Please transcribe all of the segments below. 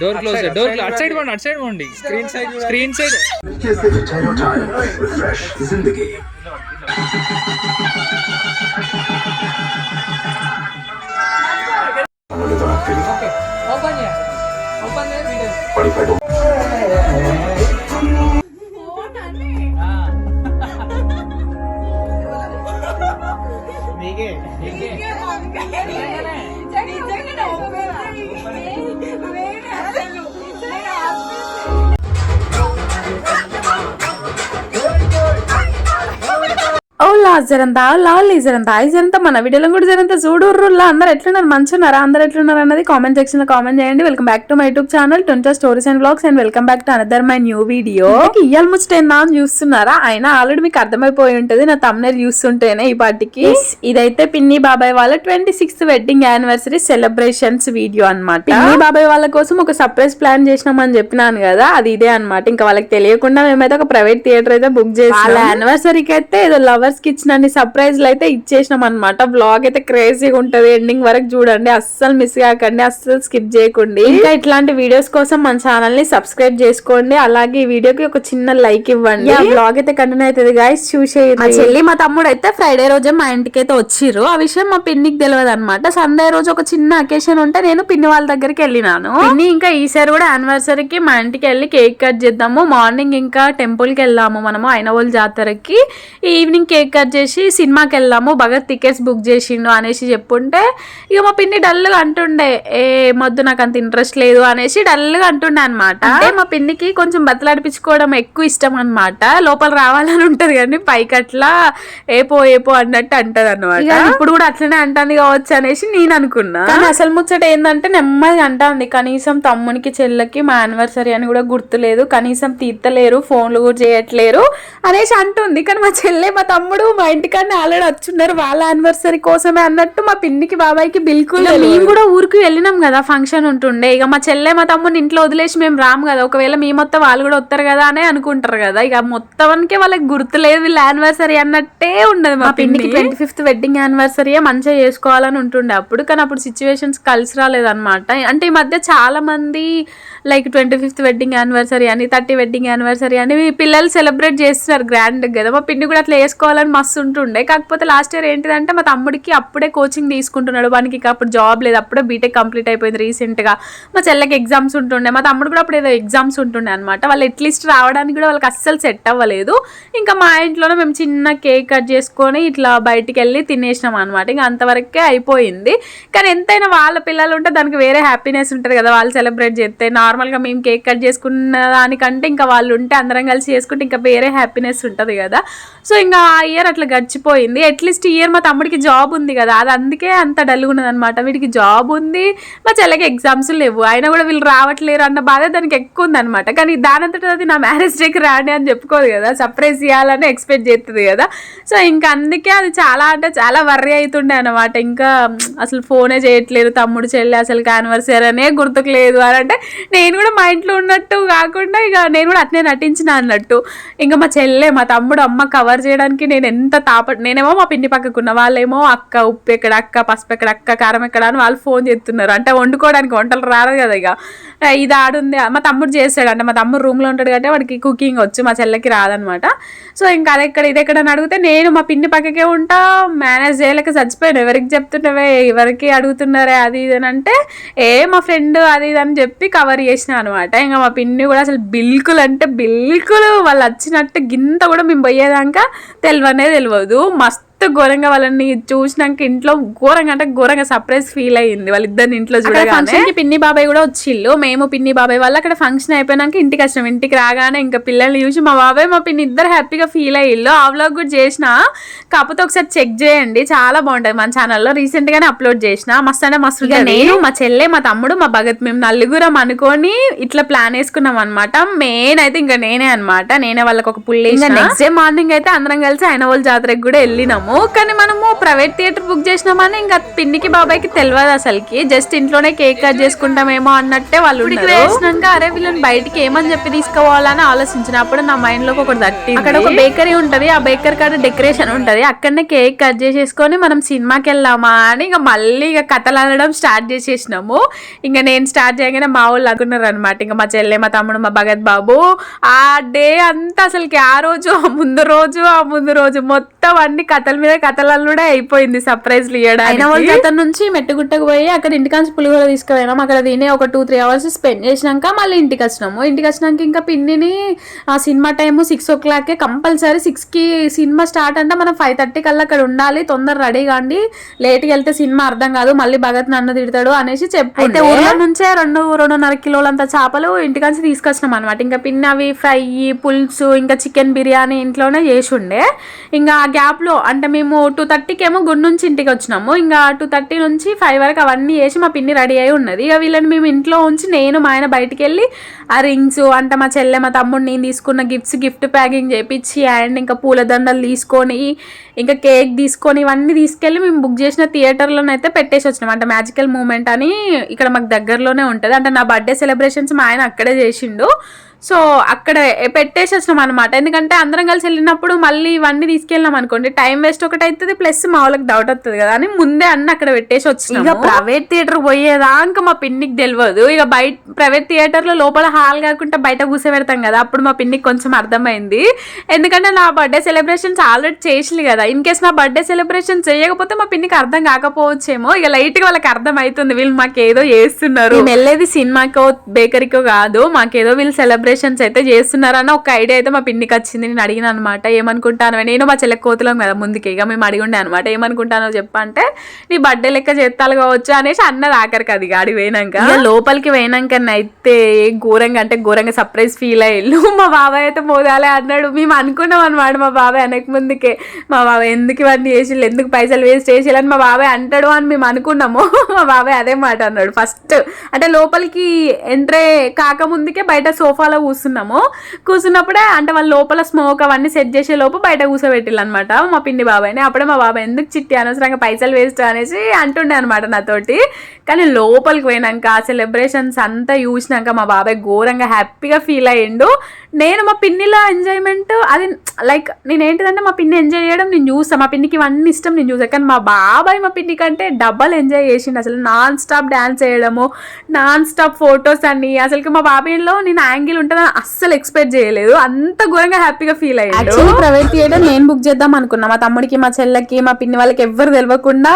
Door close door close అటు side పోండి అటు సైడ్ పోండి స్క్రీన్ సైడ్ స్క్రీన్ సైడ్ జరంతా లా లీ జరంతా ఐ జరంతా మన వీడియోలో కూడా జరంతా చూడుర్రులా అందరు ఎట్లున్నారు? మంచున్నారా? అందరు ఎట్లున్నారు అన్నది కామెంట్ సెక్షన్లో కామెంట్ చేయండి. Welcome back to my YouTube channel twenty stories and blogs and welcome back to another my new video ఇయ్యాల ముచ్చటేందా అని చూస్తున్నారా? అయినా ఆల్రెడీ మీకు అర్థమైపోయి ఉంటది. నా తమ్నేల్ చూస్తుంటేనే ఈ పాటికి. ఇదైతే పిన్ని బాబాయ్ వాళ్ళ twenty sixth wedding anniversary celebrations video అన్నమాట. పిన్ని బాబాయ్ వాళ్ళ కోసం ఒక సర్ప్రైజ్ ప్లాన్ చేసినామని చెప్పినాను కదా అది ఇదే అన్నమాట. ఇంకా వాళ్ళకి తెలియకుండా మేమైతే ఒక ప్రైవేట్ థియేటర్ అయితే బుక్ చేసి వాళ్ళ యానివర్సరీకి అయితే ఏదో లవర్స్కి ఇచ్చిన సర్ప్రైజ్లు అయితే ఇచ్చేసినాం అనమాట బ్లాగ్ అయితే క్రేజీగా ఉంటది. ఎండింగ్ వరకు చూడండి. అస్సలు మిస్ కాకండి. అస్సలు స్కిప్ చేయకండి. ఇంకా ఇట్లాంటి వీడియోస్ కోసం మన ఛానల్ని సబ్స్క్రైబ్ చేసుకోండి. అలాగే ఈ వీడియోకి ఒక చిన్న లైక్ ఇవ్వండి. బ్లాగ్ అయితే కంటిన్యూ అవుతుంది గాయస్ చూసేయండి. మా చెల్లి మా తమ్ముడు అయితే ఫ్రైడే రోజే మా ఇంటికి అయితే వచ్చిర్రు. ఆ విషయం మా పిన్నికి తెలియదు అనమాట సండే రోజు ఒక చిన్న అకేషన్ ఉంటే నేను పిన్ని వాళ్ళ దగ్గరికి వెళ్ళినాను. పిన్ని ఇంకా ఈసారి కూడా యానివర్సరీకి మా ఇంటికి వెళ్ళి కేక్ కట్ చేద్దాము. మార్నింగ్ ఇంకా టెంపుల్కి వెళ్దాము మనము అయినవోల్ జాతరకి. ఈవినింగ్ కేక్ కట్ చేసి సినిమాకి వెళ్దాము భగత్ టికెట్స్ బుక్ చేసిండు అనేసి చెప్పుంటే ఇక మా పిన్ని డల్గా అంటుండే ఏ మొద్దు నాకు అంత ఇంట్రెస్ట్ లేదు అనేసి డల్గా అంటుండే అనమాట అంటే మా పిన్నికి కొంచెం బతలాడిపించుకోవడం ఎక్కువ ఇష్టం అనమాట లోపల రావాలని ఉంటది కానీ పైకి అట్లా ఏపో ఏపో అన్నట్టు అంటది అనమాట ఇప్పుడు కూడా అట్లనే అంటాంది కావచ్చు అనేసి నేను అనుకున్నా. కానీ అసలు ముచ్చట ఏంటంటే నెమ్మదిగా అంటాంది. కనీసం తమ్మునికి చెల్లెకి మా యానివర్సరీ అని కూడా గుర్తులేదు. కనీసం తీర్తలేరు ఫోన్లు కూడా చేయట్లేరు అనేసి అంటుంది. కానీ మా చెల్లె మా తమ్ముడు మా ఇంటికన్నా ఆల్రెడీ వచ్చున్నారు. వాళ్ళ యానివర్సరీ కోసమే అన్నట్టు మా పిన్నికి బాబాయ్కి బిల్కుల్ మేము కూడా ఊరికి వెళ్ళినాం కదా ఫంక్షన్ ఉంటుండే. ఇక మా చెల్లె మా తమ్ముని ఇంట్లో వదిలేసి మేము రాము కదా. ఒకవేళ మీ మొత్తం వాళ్ళు కూడా వస్తారు కదా అనే అనుకుంటారు కదా. ఇక మొత్తానికి వాళ్ళకి గుర్తులేదు వీళ్ళ యానివర్సరీ అన్నట్టే ఉండదు మా పిన్నికి ట్వంటీ ఫిఫ్త్ వెడ్డింగ్ యానివర్సరీ మంచిగా చేసుకోవాలని ఉంటుండే అప్పుడు. కానీ అప్పుడు సిచ్యువేషన్స్ కలిసి రాలేదన్నమాట. అంటే ఈ మధ్య చాలా మంది like twenty fifth wedding anniversary అని థర్టీ వెడ్డింగ్ యానివర్సరీ అని పిల్లలు సెలబ్రేట్ చేస్తున్నారు గ్రాండ్ కదా. మా పిన్ని కూడా అట్లా వేసుకోవాలని మస్తు ఉంటుండే. కాకపోతే లాస్ట్ ఇయర్ ఏంటిదంటే మా తమ్ముడికి అప్పుడే కోచింగ్ తీసుకుంటున్నాడు. వానికి ఇక అప్పుడు జాబ్ లేదు. అప్పుడే బీటెక్ కంప్లీట్ అయిపోయింది రీసెంట్గా మా చెల్లెకి ఎగ్జామ్స్ ఉంటుండే. మా తమ్ముడు కూడా అప్పుడు ఏదో ఎగ్జామ్స్ ఉంటుండే అనమాట వాళ్ళు ఎట్లీస్ట్ రావడానికి కూడా వాళ్ళకి అస్సలు సెట్ అవ్వలేదు. ఇంకా మా ఇంట్లోనే మేము చిన్న కేక్ కట్ చేసుకొని ఇట్లా బయటికి వెళ్ళి తినేసినాం అనమాట ఇంకా అంతవరకే అయిపోయింది. కానీ ఎంతైనా వాళ్ళ పిల్లలు ఉంటే దానికి వేరే హ్యాపీనెస్ ఉంటుంది కదా. వాళ్ళు సెలబ్రేట్ చేస్తే నార్మల్గా మేము కేక్ కట్ చేసుకున్న దానికంటే ఇంకా వాళ్ళు ఉంటే అందరం కలిసి చేసుకుంటే ఇంకా వేరే హ్యాపీనెస్ ఉంటుంది కదా. సో ఇంకా ఆ ఇయర్ అట్లా గడిచిపోయింది. అట్లీస్ట్ ఇయర్ మా తమ్ముడికి జాబ్ ఉంది కదా. అది అందుకే అంత డల్గా ఉన్నది అనమాట వీడికి జాబ్ ఉంది. మా చెల్లెకి ఎగ్జామ్స్ లేవు. అయినా కూడా వీళ్ళు రావట్లేరు అన్న బాధ దానికి ఎక్కువ ఉందన్నమాట. కానీ దానంతట అది నా మ్యారేజ్ డేకి రాండి అని చెప్పుకోదు కదా. సర్ప్రైజ్ చేయాలని ఎక్స్పెక్ట్ చేస్తుంది కదా. సో ఇంకా అందుకే అది చాలా అంటే చాలా వర్రీ అవుతుండే అనమాట ఇంకా అసలు ఫోనే చేయట్లేదు తమ్ముడు చెల్లి అసలు యానివర్సరీ అనే గుర్తుకు లేదు అని అంటే నేను నేను కూడా మా ఇంట్లో ఉన్నట్టు కాకుండా ఇక నేను కూడా అట్నే నటించిన అన్నట్టు. ఇంకా మా చెల్లె మా తమ్ముడు అమ్మ కవర్ చేయడానికి నేను ఎంత తాప నేనేమో మా పిండి పక్కకున్న వాళ్ళేమో అక్క ఉప్పు ఎక్కడ అక్క పసుపు ఎక్కడ అక్క కారం ఎక్కడ అని వాళ్ళు ఫోన్ చేస్తున్నారు. అంటే వండుకోవడానికి వంటలు రారు కదా ఇక. ఇది ఆడుంది. మా తమ్ముడు చేస్తాడు అంటే మా తమ్ముడు రూమ్లో ఉంటాడు కాబట్టి వాడికి కుకింగ్ వచ్చు. మా చెల్లెకి రాదనమాట. సో ఇంకా అది ఎక్కడ ఇది ఎక్కడ అని అడిగితే నేను మా పిండి పక్కకే ఉంటా. మేనేజ్ చేయలేక చచ్చిపోయాను. ఎవరికి చెప్తున్నవే? ఎవరికి అడుగుతున్నారే? అది ఇది అని అంటే ఏ మా ఫ్రెండ్ అది ఇది అని చెప్పి కవర్ చేసిన అనమాట. ఇంకా మా పిన్ని కూడా అసలు బిల్కులు అంటే బిల్కులు వాళ్ళు వచ్చినట్టు గింత కూడా మేము పోయేదాకా తెలివనే తెలియదు మస్తు ఘోరంగా వాళ్ళని చూసినాక ఇంట్లో ఘోరంగా అంటే ఘోరంగా సర్ప్రైజ్ ఫీల్ అయ్యింది వాళ్ళిద్దరిని ఇంట్లో చూడగానే. పిన్ని బాబాయ్ కూడా వచ్చిళ్ళు. మేము పిన్ని బాబాయ్ వాళ్ళు అక్కడ ఫంక్షన్ అయిపోయినాక ఇంటికి వచ్చినాం. ఇంటికి రాగానే ఇంకా పిల్లల్ని చూసి మా బాబాయ్ మా పిన్ని ఇద్దరు హ్యాపీగా ఫీల్ అయ్యిళ్ళు. ఆ వ్లాగ్ కూడా చేసిన. కాకపోతే ఒకసారి చెక్ చేయండి. చాలా బాగుంటది. మన ఛానల్లో రీసెంట్ గానే అప్లోడ్ చేసిన. మస్తు అంటే మస్తు. నేను మా చెల్లె మా తమ్ముడు మా భగత్ మేము నలుగురం అనుకొని ఇట్లా ప్లాన్ వేసుకున్నాం అనమాట మెయిన్ అయితే ఇంకా నేనే అన్నమాట. నేనే వాళ్ళకి ఒక పుల్లి నెక్స్ట్ డే మార్నింగ్ అయితే అందరం కలిసి అయిన వాళ్ళ జాతరకి కూడా వెళ్ళినాము. చేసినాము కానీ మనము ప్రైవేట్ థియేటర్ బుక్ చేసినామని ఇంకా పిన్నికి బాబాయ్కి తెలియదు అసలుకి. జస్ట్ ఇంట్లోనే కేక్ కట్ చేసుకుంటామేమో అన్నట్టే వాళ్ళు. వేసినాక అరే వీళ్ళని బయటికి ఏమని చెప్పి తీసుకోవాలని ఆలోచించినప్పుడు నా మైండ్లోకి ఒకటి తట్టి అక్కడ ఒక బేకరీ ఉంటది. ఆ బేకరీ కాడ డెకరేషన్ ఉంటది. అక్కడనే కేక్ కట్ చేసేసుకొని మనం సినిమాకి వెళ్దామా అని ఇంకా మళ్ళీ ఇక కథలు అనడం స్టార్ట్ చేసేసినాము. ఇంకా నేను స్టార్ట్ చేయగానే మా వాళ్ళు అనుకున్నారు అనమాట ఇంకా మా చెల్లె మా తమ్ముడు మా భగత్ బాబు ఆ డే అంతా అసలుకి ఆ రోజు ఆ ముందు రోజు ఆ ముందు రోజు మొత్తం అన్ని కథల మీద కథలల్లుడే అయిపోయింది సర్ప్రైజ్ ఇవ్వడానికి అయిన వాళ్ళు అతని నుంచి మెట్టుగుట్టకు పోయి అక్కడ ఇంటికాంచి పులిహోర తీసుకుపోయినాం. అక్కడ తిని ఒక టూ త్రీ అవర్స్ స్పెండ్ చేసినాక మళ్ళీ ఇంటికి వచ్చినాము ఇంటికి వచ్చినాక ఇంకా పిన్నిని ఆ సినిమా టైము సిక్స్ ఓ క్లాక్కే కంపల్సరీ సిక్స్కి సినిమా స్టార్ట్ అంటే మనం ఫైవ్ థర్టీ కల్లా అక్కడ ఉండాలి తొందర రెడీ కాండి లేట్కి వెళ్తే సినిమా అర్థం కాదు మళ్ళీ భగత్ నన్ను తిడతాడు అనేసి చెప్పు అయితే ఊర్లో నుంచే రెండు రెండున్నర కిలోలంత చేపలు ఇంటికాంచి తీసుకొచ్చినాం అనమాట ఇంకా పిన్ అవి ఫ్రై పులుసు ఇంకా చికెన్ బిర్యానీ ఇంట్లోనే చేసి ఉండే ఇంకా గ్యాప్లో అంటే మేము టూ థర్టీకేమో గుడి నుంచి ఇంటికి వచ్చినాము ఇంకా టూ థర్టీ నుంచి ఫైవ్ వరకు అవన్నీ చేసి మా పిన్ని రెడీ అయి ఉన్నది. ఇక వీళ్ళని మేము ఇంట్లో ఉంచి నేను మా ఆయన బయటికి వెళ్ళి ఆ రింగ్స్ అంటే మా చెల్లె మా తమ్ముడు నేను తీసుకున్న గిఫ్ట్స్ గిఫ్ట్ ప్యాకింగ్ చేపించి అండ్ ఇంకా పూలదండలు తీసుకొని ఇంకా కేక్ తీసుకొని ఇవన్నీ తీసుకెళ్ళి మేము బుక్ చేసిన థియేటర్లోనైతే అయితే పెట్టేసి వచ్చినాం. అంటే మ్యాజికల్ మూమెంట్ అని ఇక్కడ మాకు దగ్గరలోనే ఉంటుంది. అంటే నా బర్త్డే సెలబ్రేషన్స్ మా ఆయన అక్కడే చేసిండు. సో అక్కడ పెట్టేసి వచ్చినాం అనమాట ఎందుకంటే అందరం కలిసి వెళ్ళినప్పుడు మళ్ళీ ఇవన్నీ తీసుకెళ్ళినాం అనుకోండి టైం వేస్ట్ ఒకటి అవుతుంది ప్లస్ మా వాళ్ళకి డౌట్ వస్తుంది కదా అని ముందే అన్ని అక్కడ పెట్టేసి వచ్చినాం ఇక ప్రైవేట్ థియేటర్ పోయేదాకా మా పిన్నికి తెలియదు ఇక బయట ప్రైవేట్ థియేటర్లో లోపల హాల్ కాకుండా బయట కూర్చోబెడతాం కదా అప్పుడు మా పిన్నికి కొంచెం అర్థమైంది. ఎందుకంటే నా బర్త్డే సెలబ్రేషన్స్ ఆల్రెడీ చేసింది కదా. ఇన్ కేస్ నా బర్త్డే సెలబ్రేషన్ చేయకపోతే మా పిన్నికి అర్థం కాకపోవచ్చేమో. ఇక లైట్గా వాళ్ళకి అర్థం అవుతుంది వీళ్ళు మాకేదో చేస్తున్నారు. వెళ్ళేది సినిమాకో బేకరీకో కాదు మాకేదో వీళ్ళు సెలబ్రేషన్స్ అయితే చేస్తున్నారన్న ఒక ఐడియా అయితే మా పిన్నికి వచ్చింది. నేను అడిగిన అనమాట ఏమనుకుంటాను నేను మా చెల్లె కోతులం కదా ముందుకి. ఇక మేము అడిగి ఉండే అనమాట ఏమనుకుంటానో చెప్పంటే నీ బర్త్డే లెక్క చేస్తాలు కావచ్చు అనేసి అన్నది ఆఖరికి అది గాడి పోయినాక. లోపలికి పోయినాక అయితే ఘోరంగా అంటే ఘోరంగా సర్ప్రైజ్ ఫీల్ అయ్యిళ్ళు మా బాబాయ్ అయితే మోదాలే అన్నాడు. మేము అనుకున్నాం అనమాట మా బాబాయ్ అనక ముందుకే. మా బాబాయ్ ఎందుకు ఇవన్నీ చేసిళ్ళు? ఎందుకు పైసలు వేస్ట్ చేసి అని మా బాబాయ్ అంటాడు అని మేము అనుకున్నాము. మా బాబాయ్ అదే మాట అన్నాడు ఫస్ట్. అంటే లోపలికి ఎంట్రే కాకముందుకే బయట సోఫాలో కూర్చున్నాము. కూర్చున్నప్పుడే అంటే వాళ్ళ లోపల స్మోక్ అవన్నీ సెట్ చేసే లోపు బయట కూర్చోబెట్టిల్లు అనమాట మా పిండి బాబాయ్ని. అప్పుడే మా బాబాయ్ ఎందుకు చిట్టి అనవసరంగా పైసలు వేస్ట్ అనేసి అంటుండే అనమాట నాతోటి. కానీ లోపలికి పోయినాక ఆ సెలబ్రేషన్స్ అంతా చూసినాక మా బాబాయ్ ఘోరంగా హ్యాపీగా ఫీల్ అయ్యిండు. నేను మా పిన్నిలో ఎంజాయ్మెంట్ అది లైక్ నేను ఏంటిదంటే మా పిన్ని ఎంజాయ్ చేయడం నేను చూస్తాను మా పిన్నికి ఇవన్నీ ఇష్టం నేను చూసాను కానీ మా బాబాయ్ మా పిన్ని కంటే డబల్ ఎంజాయ్ చేసిండు అసలు. నాన్ స్టాప్ డ్యాన్స్ చేయడము నాన్ స్టాప్ ఫొటోస్ అన్ని. అసలు మా బాబాయ్లో నేను యాంగిల్ ఉంటుందని అస్సలు ఎక్స్పెక్ట్ చేయలేదు. అంత ఘోరంగా హ్యాపీగా ఫీల్ అయ్యాడు. ప్రైవేట్ థియేటర్ నేను బుక్ చేద్దాం అనుకున్నా. మా తమ్ముడికి మా చెల్లెకి మా పిన్ని వాళ్ళకి ఎవ్వరు తెలియకుండా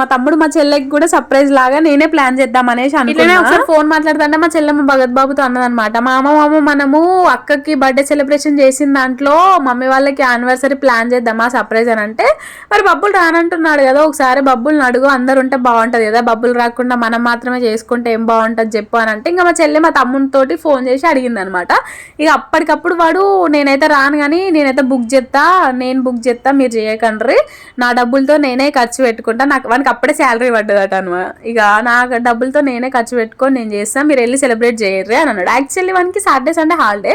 మా తమ్ముడు మా చెల్లెకి కూడా సర్ప్రైజ్ లాగా నేనే ప్లాన్ చేద్దాం అనేసి అనుకున్నా. ఒకసారి ఫోన్ మాట్లాడుతుంటే మా చెల్లెమ్మ భగత్ బాబుతో అన్నదన్నమాట. మామ మామ మనము అక్కకి బర్త్డే సెలబ్రేషన్ చేసిన దాంట్లో మమ్మీ వాళ్ళకి యానివర్సరీ ప్లాన్ చేద్దామా సర్ప్రైజ్ అని అంటే మరి బబ్బులు రానంటున్నాడు కదా ఒకసారి బబ్బుల్ని అడుగు అందరు ఉంటే బాగుంటుంది కదా బబ్బులు రాకుండా మనం మాత్రమే చేసుకుంటే ఏం బాగుంటుంది చెప్పు అని అంటే ఇంకా మా చెల్లె మా తమ్మునితోటి ఫోన్ చేసి అడిగింది అనమాట ఇక అప్పటికప్పుడు వాడు నేనైతే రాను కానీ నేనైతే బుక్ చేస్తా నేను బుక్ చేస్తా మీరు చేయకండ్రి. నా డబ్బులతో నేనే ఖర్చు పెట్టుకుంటా నాకు వానికి అప్పుడే శాలరీ పడ్డదట అనమాట ఇక నా డబ్బులతో నేనే ఖర్చు పెట్టుకొని నేను చేస్తాను మీరు వెళ్ళి సెలబ్రేట్ చేయర్రి అని అన్నాడు. యాక్చువల్లీ వానికి సాటర్డే సండే హాలిడే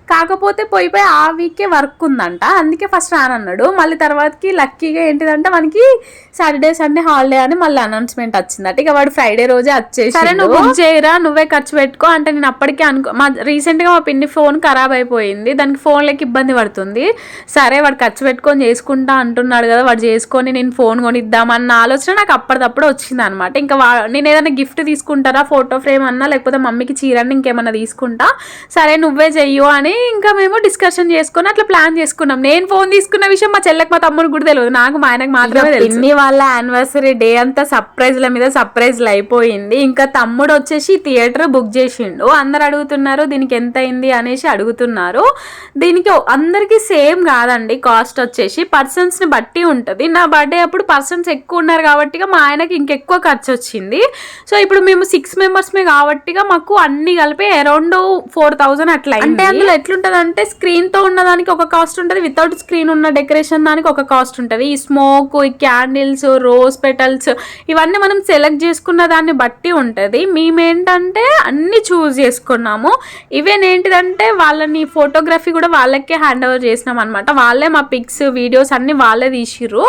కాకపోతే పోయి పోయి ఆ వీకే వర్క్ ఉందంట. అందుకే ఫస్ట్ రానన్నాడు మళ్ళీ తర్వాతకి లక్కీగా ఏంటిదంటే మనకి సాటర్డే సండే హాలిడే అని మళ్ళీ అనౌన్స్మెంట్ వచ్చిందట. ఇక వాడు ఫ్రైడే రోజే వచ్చేసి సరే నువ్వు బుక్ చేయరా? నువ్వే ఖర్చు పెట్టుకో. అంటే నేను అప్పటికే అనుకో మా రీసెంట్గా మా పిన్ని ఫోన్ ఖరాబ్ అయిపోయింది. దానికి ఫోన్లకి ఇబ్బంది పడుతుంది. సరే వాడు ఖర్చు పెట్టుకొని చేసుకుంటా అంటున్నాడు కదా వాడు చేసుకొని నేను ఫోన్ కొనిద్దామన్న ఆలోచన నాకు అప్పటిదప్పుడు వచ్చింది అనమాట ఇంకా వా నేను ఏదైనా గిఫ్ట్ తీసుకుంటారా ఫోటో ఫ్రేమ్ అన్నా లేకపోతే మమ్మీకి చీరని ఇంకేమన్నా తీసుకుంటా? సరే నువ్వే చెయ్యు అని ఇంకా మేము డిస్కషన్ చేసుకొని అట్లా ప్లాన్ చేసుకున్నాం. నేను ఫోన్ తీసుకున్న విషయం మా చెల్లెకి మా తమ్ముడు కూడా తెలియదు. నాకు మా ఆయనకు మాత్రమే తెలుసు. పిన్ని వాళ్ళ యానివర్సరీ డే అంతా సర్ప్రైజ్ల మీద సర్ప్రైజ్లు అయిపోయింది. ఇంకా తమ్ముడు వచ్చేసి థియేటర్ బుక్ చేసిండు. అందరు అడుగుతున్నారు దీనికి ఎంత అయింది? అనేసి అడుగుతున్నారు. దీనికి అందరికీ సేమ్ కాదండి. కాస్ట్ వచ్చేసి పర్సన్స్ని బట్టి ఉంటుంది. నా బర్త్డే అప్పుడు పర్సన్స్ ఎక్కువ ఉన్నారు కాబట్టి మా ఆయనకి ఇంకెక్కువ ఖర్చు వచ్చింది. సో ఇప్పుడు మేము సిక్స్ మెంబర్స్ మే కాబట్టి మాకు అన్ని కలిపి అరౌండ్ ఫోర్ థౌసండ్ అట్లా అంటే అందులో ఎట్లుంటది అంటే స్క్రీన్తో ఉన్న దానికి ఒక కాస్ట్ ఉంటుంది వితౌట్ స్క్రీన్ ఉన్న డెకరేషన్ దానికి ఒక కాస్ట్ ఉంటుంది. ఈ స్మోక్ ఈ క్యాండిల్స్ రోజ్ పెటల్స్ ఇవన్నీ మనం సెలెక్ట్ చేసుకున్న దాన్ని బట్టి ఉంటుంది. మేమేంటంటే అన్ని చూస్ చేసుకున్నాము. ఈవెన్ ఏంటిదంటే వాళ్ళని ఫోటోగ్రఫీ కూడా వాళ్ళకే హ్యాండ్ ఓవర్ చేసినాం అనమాట వాళ్ళే మా పిక్స్ వీడియోస్ అన్ని వాళ్ళే తీసిర్రు.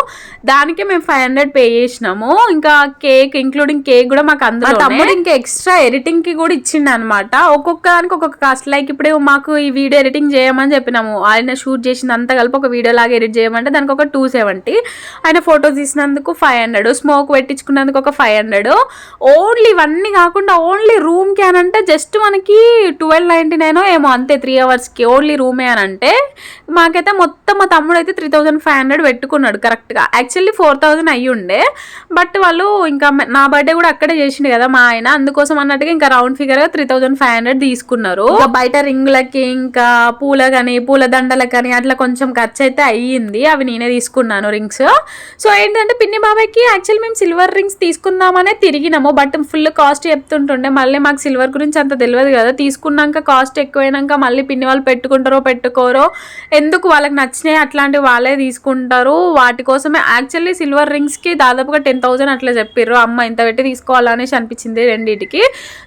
దానికి మేము ఫైవ్ హండ్రెడ్ పే చేసినాము. ఇంకా కేక్ ఇంక్లూడింగ్ కేక్ కూడా మాకు తమ్ముడు ఇంకా ఎక్స్ట్రా ఎడిటింగ్కి కూడా ఇచ్చిండు అనమాట ఒక్కొక్క దానికి ఒక్కొక్క కాస్ట్ లైక్ ఇప్పుడు మాకు ఈ వీడియో ఎడిటింగ్ చేయమని చెప్పినాము. ఆయన షూట్ చేసింది కలిపి ఒక వీడియో లాగా ఎడిట్ చేయమంటే దానికి ఒక టూ సెవెంటీ ఆయన ఫోటోస్ తీసినందుకు ఫైవ్ హండ్రెడ్ స్మోక్ పెట్టించుకున్నందుకు ఒక ఫైవ్ హండ్రెడ్ ఓన్లీ ఇవన్నీ కాకుండా ఓన్లీ రూమ్కి అని అంటే జస్ట్ మనకి ట్వెల్వ్ నైన్టీ నైన్ ఏమో అంతే త్రీ అవర్స్కి ఓన్లీ రూమే అని అంటే మాకైతే మొత్తం మా తమ్ముడు అయితే త్రీ థౌజండ్ ఫైవ్ హండ్రెడ్ పెట్టుకున్నాడు కరెక్ట్గా యాక్చువల్లీ ఫోర్ థౌజండ్ అయ్యి ఉండే. బట్ వాళ్ళు ఇంకా నా బర్త్డే కూడా అక్కడే చేసిండు కదా మా ఆయన. అందుకోసం అన్నట్టుగా ఇంకా రౌండ్ ఫిగర్గా త్రీ థౌజండ్ ఫైవ్ హండ్రెడ్ తీసుకున్నారు. బయట రింగులకి ఇంకా పూల కానీ పూల దండలకి కానీ అట్లా కొంచెం ఖర్చు అయితే అయ్యింది. అవి నేనే తీసుకున్నాను రింగ్స్. సో ఏంటంటే పిన్ని బాబాయ్కి యాక్చువల్ మేము సిల్వర్ రింగ్స్ తీసుకుందామనే తిరిగినాము. బట్ ఫుల్ కాస్ట్ చెప్తుంటుండే మళ్ళీ మాకు సిల్వర్ గురించి అంత తెలియదు కదా. తీసుకున్నాక కాస్ట్ ఎక్కువైనాక మళ్ళీ పిన్ని వాళ్ళు పెట్టుకుంటారో పెట్టుకోరో ఎందుకు వాళ్ళకి నచ్చినాయి అట్లాంటివి వాళ్ళే తీసుకుంటారు. వాటి కోసమే యాక్చువల్లీ సిల్వర్ రింగ్స్కి దాదాపుగా టెన్ థౌసండ్ అట్లా చెప్పారు అమ్మ ఇంత పెట్టి తీసుకోవాలనేసి అనిపించింది రెండింటికి.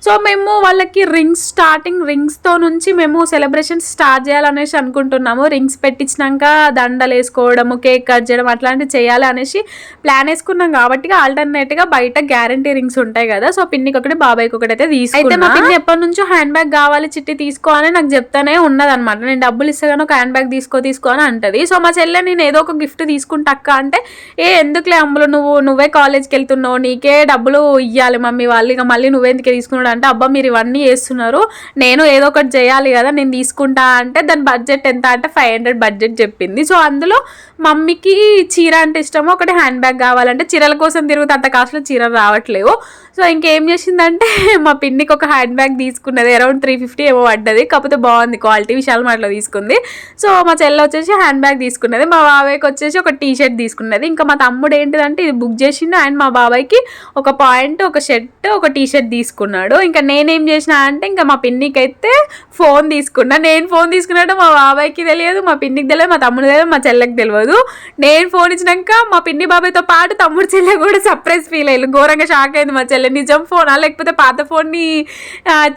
సో మేము వాళ్ళకి రింగ్స్ స్టార్టింగ్ రింగ్స్తో నుంచి మేము సెలబ్రేషన్ స్టార్ట్ చేయాలనేసి అనుకుంటున్నాము. రింగ్స్ పెట్టించినాక దండలు వేసుకోవడము కేక్ కట్ చేయడం అట్లాంటివి చేయాలి అనేసి ప్లాన్ వేసుకున్నాం కాబట్టి ఆల్టర్నేట్గా బయట గ్యారంటీ రింగ్స్ ఉంటాయి కదా. సో పిన్నికి ఒకటి బాబాయ్కి ఒకటి అయితే అయితే మా పిన్ని ఎప్పటి నుంచో హ్యాండ్ బ్యాగ్ కావాలి చిట్టి తీసుకో అని నాకు చెప్తానే ఉన్నది అనమాట నేను డబ్బులు ఇస్తాను ఒక హ్యాండ్ బ్యాగ్ తీసుకో తీసుకో అని అంటది. సో మా చెల్లె నేను ఏదో ఒక గిఫ్ట్ తీసుకుంటా అక్క అంటే ఏ ఎందుకులే అమ్ములు నువ్వు నువ్వే కాలేజ్కి వెళ్తున్నావు నీకే డబ్బులు ఇవ్వాలి మమ్మీ వాళ్ళు. ఇక మళ్ళీ నువ్వెందుకే తీసుకున్నాడు అంటే అబ్బా మీరు ఇవన్నీ చేస్తున్నారు. నేను ఏదో ఒకటి చేయాలి కదా నేను తీసుకుంటా అంటే దాని బడ్జెట్ ఎంత అంటే ఫైవ్ హండ్రెడ్ బడ్జెట్ చెప్పింది. సో అందులో మమ్మీకి చీర అంటే ఇష్టము. ఒకటి హ్యాండ్ బ్యాగ్ కావాలంటే చీరల కోసం తిరుగుతే అంత కాస్ట్లో చీర రావట్లేవు. సో ఇంకేం చేసిందంటే మా పిన్నికి ఒక హ్యాండ్ బ్యాగ్ తీసుకున్నది. అరౌండ్ త్రీ ఫిఫ్టీ ఏమో పడ్డది. కాకపోతే బాగుంది. క్వాలిటీ విశాల్ మాటలో తీసుకుంది. సో మా చెల్లె వచ్చేసి హ్యాండ్ బ్యాగ్ తీసుకున్నది. మా బాబాయ్కి వచ్చేసి ఒక టీ షర్ట్ తీసుకున్నది. ఇంకా మా తమ్ముడు ఏంటిదంటే ఇది బుక్ చేసిండు. అండ్ మా బాబాయ్కి ఒక పాయింట్ ఒక షర్ట్ ఒక టీ షర్ట్ తీసుకున్నాడు. ఇంకా నేనేం చేసిన అంటే ఇంకా మా పిన్నికి అయితే ఫోన్ తీసుకున్నా. నేను నేను ఫోన్ తీసుకున్నట్టు మా బాబాయ్కి తెలియదు మా పిన్నికి తెలియదు మా తమ్ముడు తెలియదు మా చెల్లెకి తెలియదు. నేను ఫోన్ ఇచ్చినాక మా పిన్ని బాబాయ్తో పాటు తమ్ముడు చెల్లె కూడా సర్ప్రైజ్ ఫీల్ అయ్యారు. ఘోరంగా షాక్ అయింది మా చెల్లె. నిజం ఫోనా లేకపోతే పాత ఫోన్ని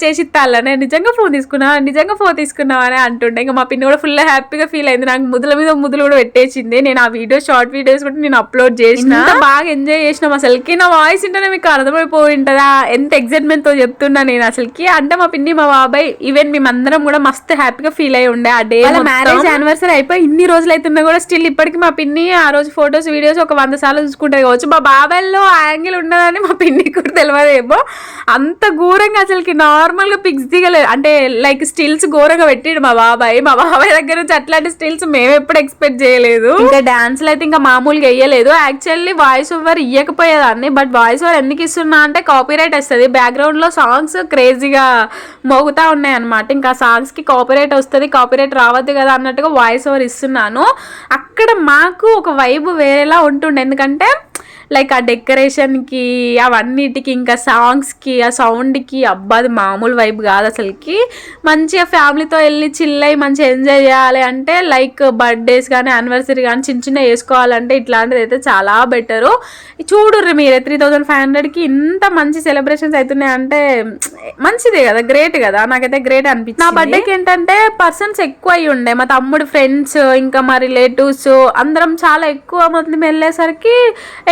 చేసి ఇస్తాలా నేను నిజంగా ఫోన్ తీసుకున్నా నిజంగా ఫోన్ తీసుకున్నావా అని అంటుండే. ఇంకా మా పిన్ని కూడా ఫుల్ హ్యాపీగా ఫీల్ అయింది. నాకు ముదుల మీద ముదులు కూడా పెట్టేసింది. నేను ఆ వీడియో షార్ట్ వీడియోస్ కూడా నేను అప్లోడ్ చేసిన. బాగా ఎంజాయ్ చేసినాం అసలుకి నా వాయిస్ వింటేనే మీకు అర్థమైపోయి ఉంటుందా? ఎంత ఎగ్జైట్మెంట్తో చెప్తున్నా నేను అసలుకి. అంటే మా పిన్ని మా బాబాయ్ ఈవెన్ మేమందరం కూడా మస్తు హ్యాపీగా ఫీల్ అయి ఉండే ఆ డే మ్యారేజ్ యానివర్సరీ అయిపోయి ఇన్ని రోజులు అవుతున్నా కూడా స్టిల్ ఇప్పటికి మా పిన్ని ఆ రోజు ఫొటోస్ వీడియోస్ ఒక వంద సార్లు చూసుకుంటే కావచ్చు. మా బాబాయ్లో ఆ యాంగిల్ ఉండదని మా పిన్నికి కూడా తెలియదేమో అంత ఘోరంగా అసలుకి నార్మల్గా పిక్స్ దిగలేదు. అంటే లైక్ స్టిల్స్ ఘోరంగా పెట్టిడు మా బాబాయ్. మా బాబాయ్ దగ్గర నుంచి అట్లాంటి స్టిల్స్ మేము ఎప్పుడు ఎక్స్పెక్ట్ చేయలేదు. ఇంకా డాన్స్లు అయితే ఇంకా మామూలుగా వేయలేదు. యాక్చువల్లీ వాయిస్ ఓవర్ ఇవ్వకపోయేదాన్ని బట్ వాయిస్ ఓవర్ ఎందుకు ఇస్తున్నా అంటే కాపీరైట్ వస్తుంది. బ్యాక్గ్రౌండ్లో సాంగ్స్ క్రేజీగా మోగుతా ఉన్నాయి అనమాట ఇంకా సాంగ్స్కి కాపీరైట్ వస్తుంది కాపీరైట్ రావద్దు కదా అన్నట్టుగా వాయిస్ ఓవర్ ఇస్తున్నాను. అక్కడ మాకు ఒక వైబ్ వేరేలా ఉంటుండే. ఎందుకంటే లైక్ ఆ డెకరేషన్కి అవన్నిటికి ఇంకా సాంగ్స్కి ఆ సౌండ్కి అబ్బా అది మామూలు వైబ్ కాదు అసలుకి. మంచిగా ఫ్యామిలీతో వెళ్ళి చిల్ అయ్యి మంచిగా ఎంజాయ్ చేయాలి అంటే లైక్ బర్త్డేస్ కానీ యానివర్సరీ కానీ చిన్న చిన్న వేసుకోవాలంటే ఇట్లాంటిది అయితే చాలా బెటరు చూడుర్రి మీరే త్రీ థౌజండ్ ఫైవ్ హండ్రెడ్కి ఇంత మంచి సెలబ్రేషన్స్ అవుతున్నాయి అంటే మంచిదే కదా గ్రేట్ కదా. నాకైతే గ్రేట్ అనిపించింది. నా బర్త్డేకి ఏంటంటే పర్సన్స్ ఎక్కువ అయి ఉండే. మా తమ్ముడు ఫ్రెండ్స్ ఇంకా మా రిలేటివ్స్ అందరం చాలా ఎక్కువ మంది వెళ్ళేసరికి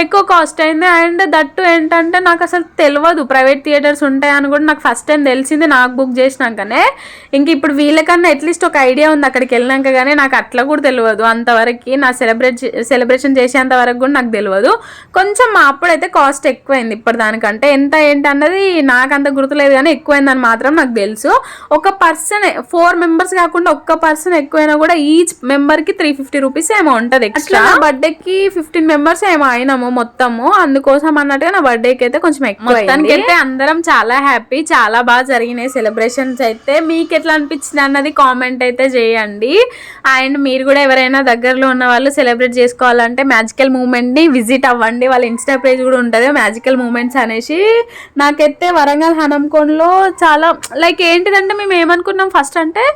ఎక్కువ కాస్ట్ అయింది. అండ్ దట్టు ఏంటంటే నాకు అసలు తెలియదు ప్రైవేట్ థియేటర్స్ ఉంటాయని కూడా నాకు ఫస్ట్ టైం తెలిసింది నాకు బుక్ చేసినాకనే. ఇంక ఇప్పుడు వీళ్ళకన్నా అట్లీస్ట్ ఒక ఐడియా ఉంది అక్కడికి వెళ్ళినాక కానీ నాకు అట్లా కూడా తెలియదు అంతవరకు నా సెలబ్రేట్ సెలబ్రేషన్ చేసేంత వరకు కూడా నాకు తెలియదు కొంచెం మా అప్పుడైతే కాస్ట్ ఎక్కువైంది ఇప్పుడు దానికంటే ఎంత ఏంటి అన్నది నాకు అంత గుర్తులేదు కానీ ఎక్కువైందని మాత్రం నాకు తెలుసు. ఒక పర్సన్ ఫోర్ మెంబర్స్ కాకుండా ఒక్క పర్సన్ ఎక్కువైనా కూడా ఈచ్ మెంబర్కి త్రీ ఫిఫ్టీ రూపీస్ ఏమో ఉంటది ఎక్స్ట్రా బర్త్డే కి ఫిఫ్టీన్ మెంబర్స్ ఏమో అయినాము మొత్తం. మొత్తము. అందుకోసం అన్నట్టుగా నా బర్త్డేకి అయితే కొంచెం ఎక్కువ మొత్తానికి అయితే అందరం చాలా హ్యాపీ చాలా బాగా జరిగినాయి సెలబ్రేషన్స్ అయితే. మీకు ఎట్లా అనిపించింది అన్నది కామెంట్ అయితే చేయండి. అండ్ మీరు కూడా ఎవరైనా దగ్గరలో ఉన్న వాళ్ళు సెలబ్రేట్ చేసుకోవాలంటే మ్యాజికల్ మూమెంట్ని విజిట్ అవ్వండి. వాళ్ళ ఇన్స్టా పేజ్ కూడా ఉంటుంది. మ్యాజికల్ మూమెంట్స్ అనేసి. నాకైతే వరంగల్ హనంకొండలో చాలా లైక్ ఏంటిదంటే మేము ఏమనుకున్నాం ఫస్ట్ అంటే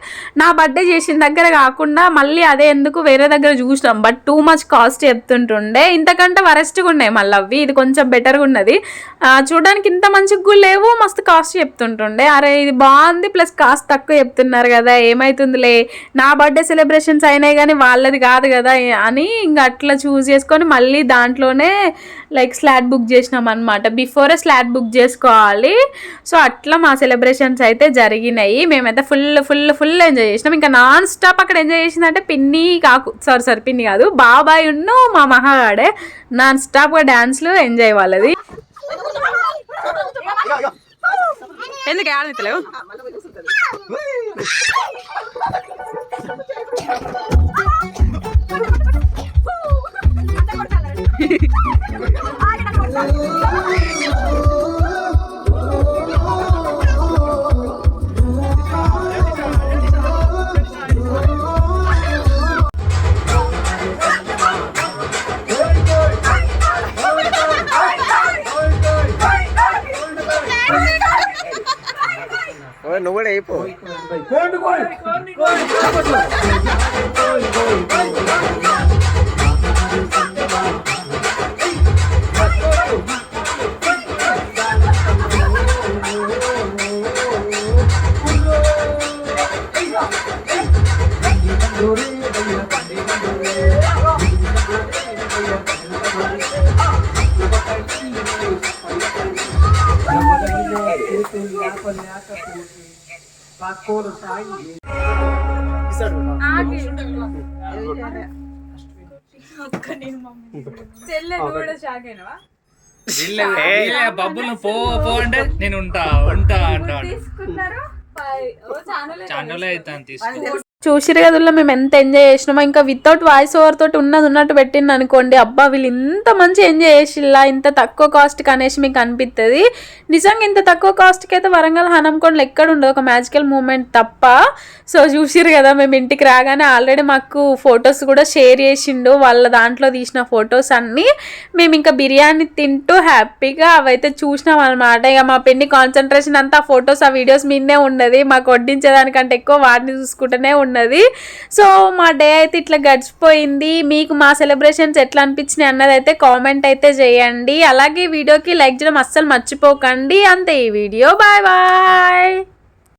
నా బర్త్డే చేసిన దగ్గర కాకుండా మళ్ళీ అదే ఎందుకు వేరే దగ్గర చూసినాం. బట్ టూ మచ్ కాస్ట్ చెప్తుంటుండే. ఇంతకంటే వరెస్ట్గా ఉన్నాయి. మళ్ళీ అవి ఇది కొంచెం బెటర్గా ఉన్నది. చూడడానికి ఇంత మంచిగా కూడా లేవు మస్తు కాస్ట్ చెప్తుంటుండే. అరే ఇది బాగుంది ప్లస్ కాస్ట్ తక్కువ చెప్తున్నారు కదా ఏమవుతుందిలే నా బర్త్డే సెలబ్రేషన్స్ అయినాయి కానీ వాళ్ళది కాదు కదా అని ఇంకా అట్లా చూస్ చేసుకొని మళ్ళీ దాంట్లోనే లైక్ స్లాట్ బుక్ చేసినాం అనమాట బిఫోరే స్లాట్ బుక్ చేసుకోవాలి. సో అట్లా మా సెలబ్రేషన్స్ అయితే జరిగినాయి. మేమైతే ఫుల్ ఫుల్ ఫుల్ ఎంజాయ్ చేసినాం. ఇంకా నాన్ స్టాప్ అక్కడ ఎంజాయ్ చేసిందంటే పిన్ని కాకు సారీ సారీ పిన్ని కాదు బాబాయ్ ఉన్ను మా మహాగాడే నాన్ స్టాప్గా డ్యాన్స్లు ఎంజాయ్ వాళ్ళది. ఎందుకు ఆడనితలేవు నువ్వు కూడా అయిపో బబ్బులు పో పో అంటే నేను ఉంటా ఉంటా అంటా ఛానల్ అవుతాను తీసుకో చూసిరు కదా మేము ఎంత ఎంజాయ్ చేసినామో. ఇంకా వితౌట్ వాయిస్ ఓవర్ తోటి ఉన్నది ఉన్నట్టు పెట్టింది అనుకోండి అబ్బా వీళ్ళు ఇంత మంచి ఎంజాయ్ చేసిల్లా ఇంత తక్కువ కాస్ట్కి అనేసి మీకు అనిపిస్తుంది నిజంగా ఇంత తక్కువ కాస్ట్కి అయితే వరంగల్ హనంకొండలు ఎక్కడ ఉండదు ఒక మ్యాజికల్ మూమెంట్ తప్ప. సో చూసిరు కదా మేము ఇంటికి రాగానే ఆల్రెడీ మాకు ఫొటోస్ కూడా షేర్ చేసిండు వాళ్ళ దాంట్లో తీసిన ఫొటోస్ అన్నీ. మేము ఇంకా బిర్యానీ తింటూ హ్యాపీగా అవైతే చూసినాం అనమాట ఇక మా పెన్ని కాన్సన్ట్రేషన్ అంతా ఆ ఫొటోస్ ఆ వీడియోస్ మీదే ఉన్నది. మాకు వడ్డించేదానికంటే ఎక్కువ వాటిని చూసుకుంటూనే ఉన్నది సో మా డే అయితే ఇట్లా గడిచిపోయింది. మీకు మా సెలబ్రేషన్స్ ఎట్లా అనిపించినాయి అన్నది అయితే కామెంట్ అయితే చేయండి. అలాగే వీడియోకి లైక్ చేయడం అస్సలు మర్చిపోకండి. అంతే ఈ వీడియో. Bye bye